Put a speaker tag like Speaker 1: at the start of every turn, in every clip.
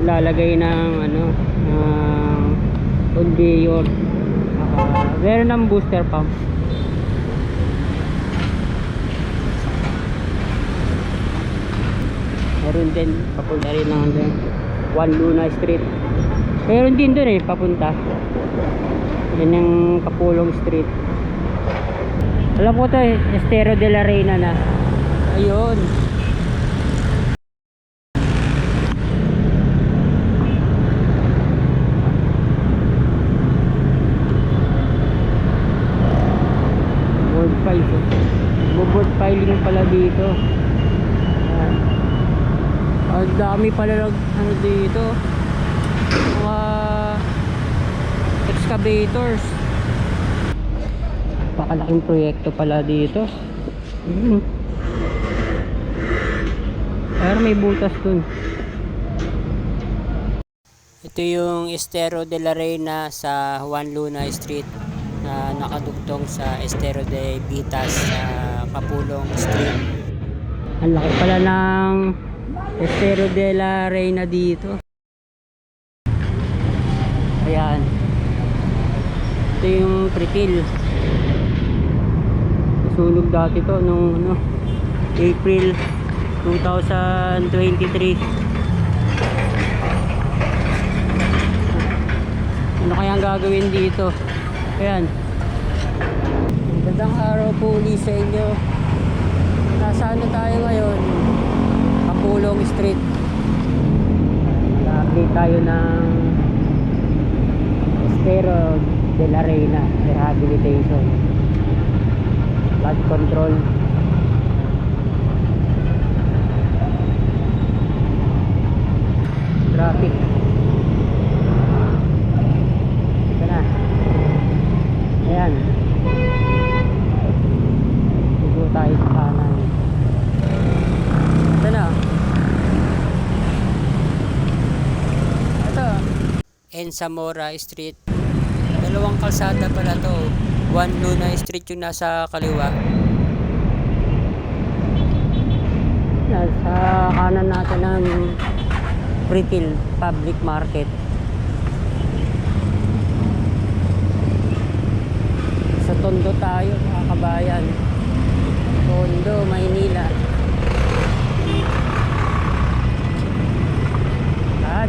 Speaker 1: lalagay ng ano ng conveyor uh, meron ng booster pump. Meron din papunta rin ng ano, Juan Luna Street. Meron din dun eh papunta. Yan yung Kapulong Street. Alam ko to eh Estero de la Reina na. Ayun board file board filing pala dito Ayan. ang dami pala ano dito mga excavators napakalaking proyekto pala dito mm. pero may butas dun ito yung Estero de la Reina sa Juan Luna Street na nakadugtong sa Estero de Vitas sa Kapulong Street. Ang laki pala ng Estero de la Reina dito. Ayan. Ito yung Pritil. Nasunog dati to nung ano, April 2023. Ano kayang gagawin dito? Ayan. Magandang araw po ulit sa inyo. Nasa ano tayo ngayon? Kapulong Street. Nag-update tayo ng Estero de la Reina Rehabilitation. Flood control. Traffic. Ito na. Ayan. Tugo tayo sa kanan. Ito na. Ito. Ensamora Street. Dalawang kalsada pala to. One Luna Street yung nasa kaliwa. Nasa kanan natin ng Retail Public Market. Sa Tondo tayo, mga kabayan. Tondo, Maynila.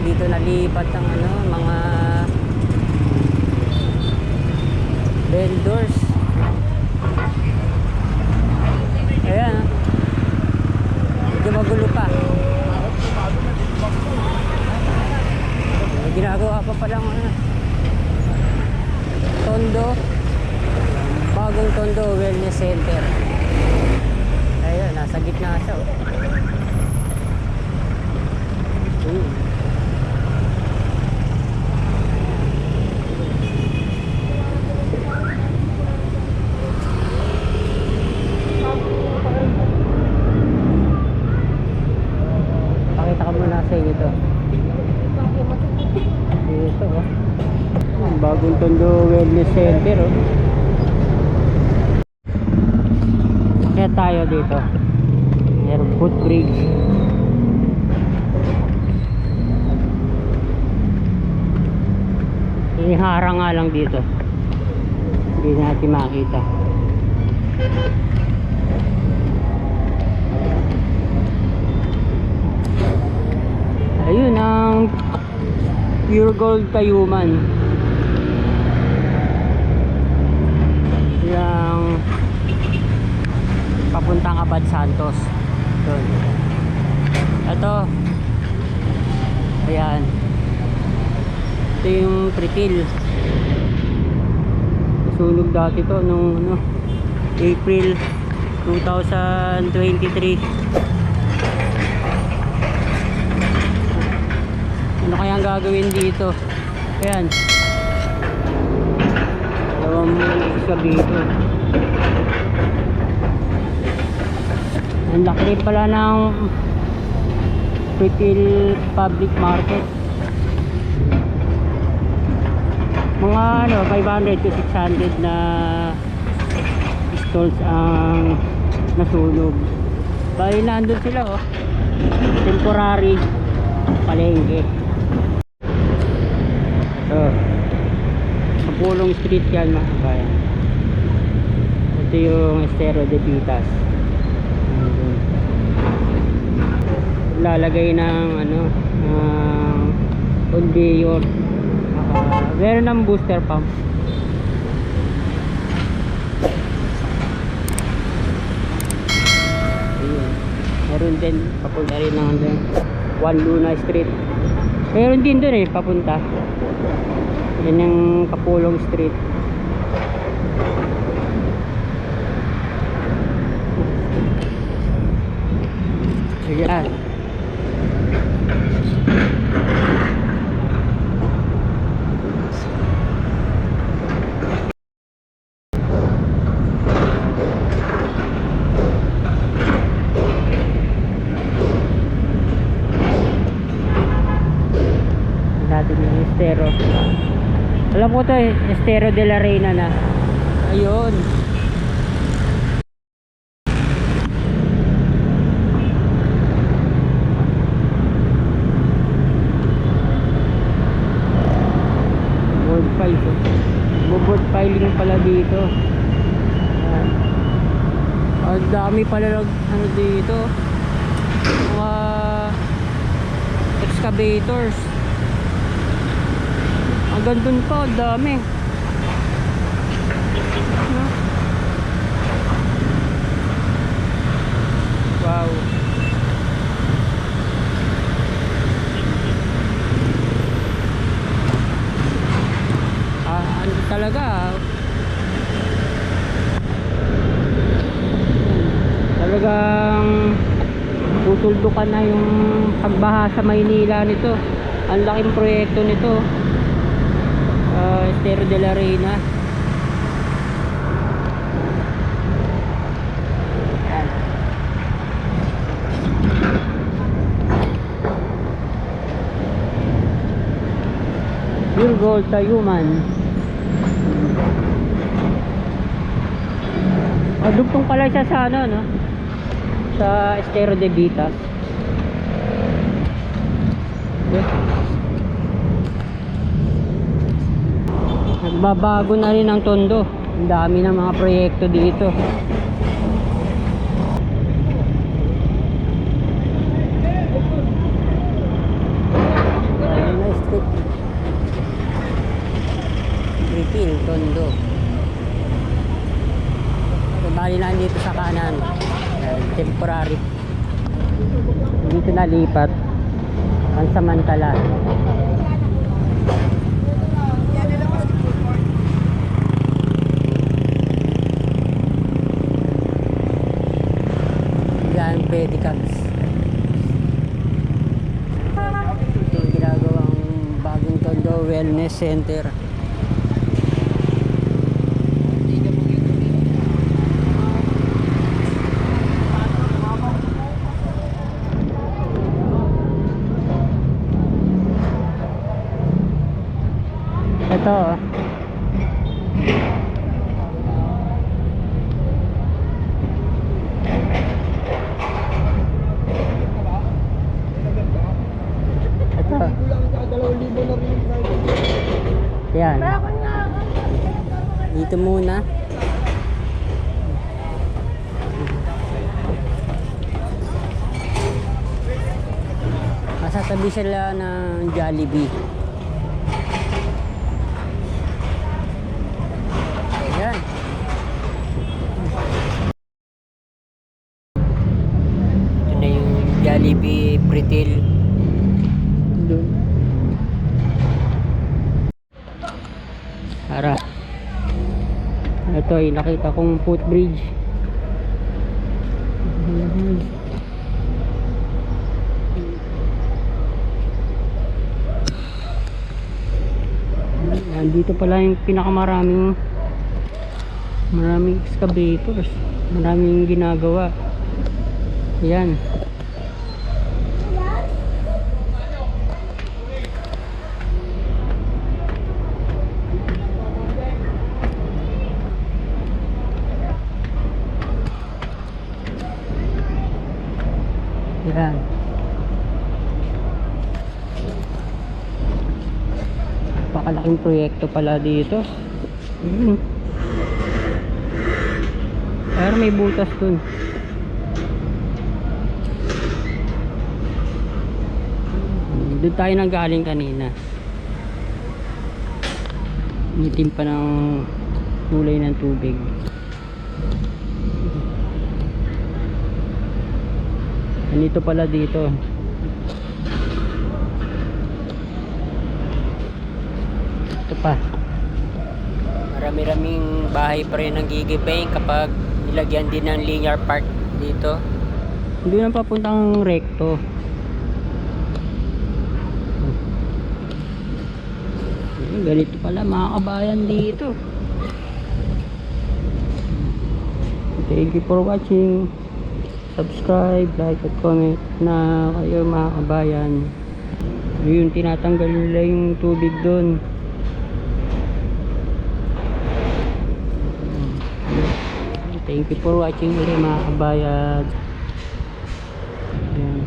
Speaker 1: Dito nalipat ang ano, mga vendors. Ayan. ah. Medyo pa. May ginagawa pa palang ano. Tondo. Bagong Tondo Wellness Center. Ayun, nasa gitna siya. Oh. Hmm. Pakita ko muna sa inyo to. Dito oh. Ang bagong Tondo Wellness Center oh. Kaya tayo dito. Meron footbridge. Iniharang nga lang dito. Hindi natin makita. Ayun ang pure gold kayuman. Yung papuntang Abad Santos. Doon. Ito. Ayan. Ito yung Pritil. Nasunog dati to nung ano, April 2023. Ano kayang gagawin dito? Ayan. Dalawang isa dito. Ang laki pala ng Pritil Public Market. Mga ano, 500 to 600 na stalls ang nasunog. Bali nandun sila oh. Temporary palengke. Kapulong Street yan mga kabayan. Ito yung Estero de Pitas. Lalagay ng ano, ng conveyor. Uh, meron ng booster pump. Meron din papunta rin ng ano, Juan Luna Street. Meron din doon eh papunta. Yan yung Kapulong Street. Ayan. natin yung estero alam ko to estero de la Reina na. Ayun. Board file to board filing pala dito. Ayan. ang dami pala ano dito. Mga excavators Hanggang dun pa, dami. Wow. Ah, ano talaga ah. Talagang tutuldukan na yung pagbaha sa Maynila nito. Ang laking proyekto nito Estero de la Reina Yan. Virgo Tayuman Ah, dugtong pala siya sa ano, no? Sa Estero de Vitas. Okay. Nagbabago na rin ang tondo. Ang dami ng mga proyekto dito. Refill, tondo. So, bali dito sa kanan. Temporary. Dito na lipat. Pansamantala. Yan, pedicabs. Ito yung ginagawang bagong tondo wellness center. Ito. oh. Ito. Yan. Dito muna. Masatabi sila ng Jollibee. Yan. Ito Jollibee Pretil. Doon. Para. Ito ay nakita kong footbridge. Nandito pala yung pinakamaraming maraming excavators. Maraming ginagawa. Yan. Yan. Napakalaking proyekto pala dito. Ayun. Pero may butas dun. Doon tayo nang galing kanina. Itim pa ng kulay ng tubig. Ganito pala dito. Ito pa. Marami-raming bahay pa rin ang gigibay kapag nilagyan din ng linear park dito. Hindi na papuntang recto. Ayun, Ganito pala mga kabayan dito. Thank you for watching. Subscribe, like, at comment na kayo mga kabayan. Yun, tinatanggal nila yung tubig doon. Thank you for watching ulit mga kabayan. Ayan.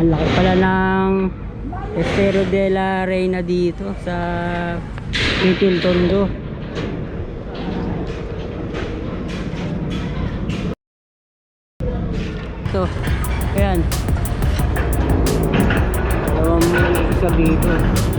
Speaker 1: Ang laki pala ng Estero de la Reina dito sa Little Tondo. Ito, ayan. Dalawang isa dito.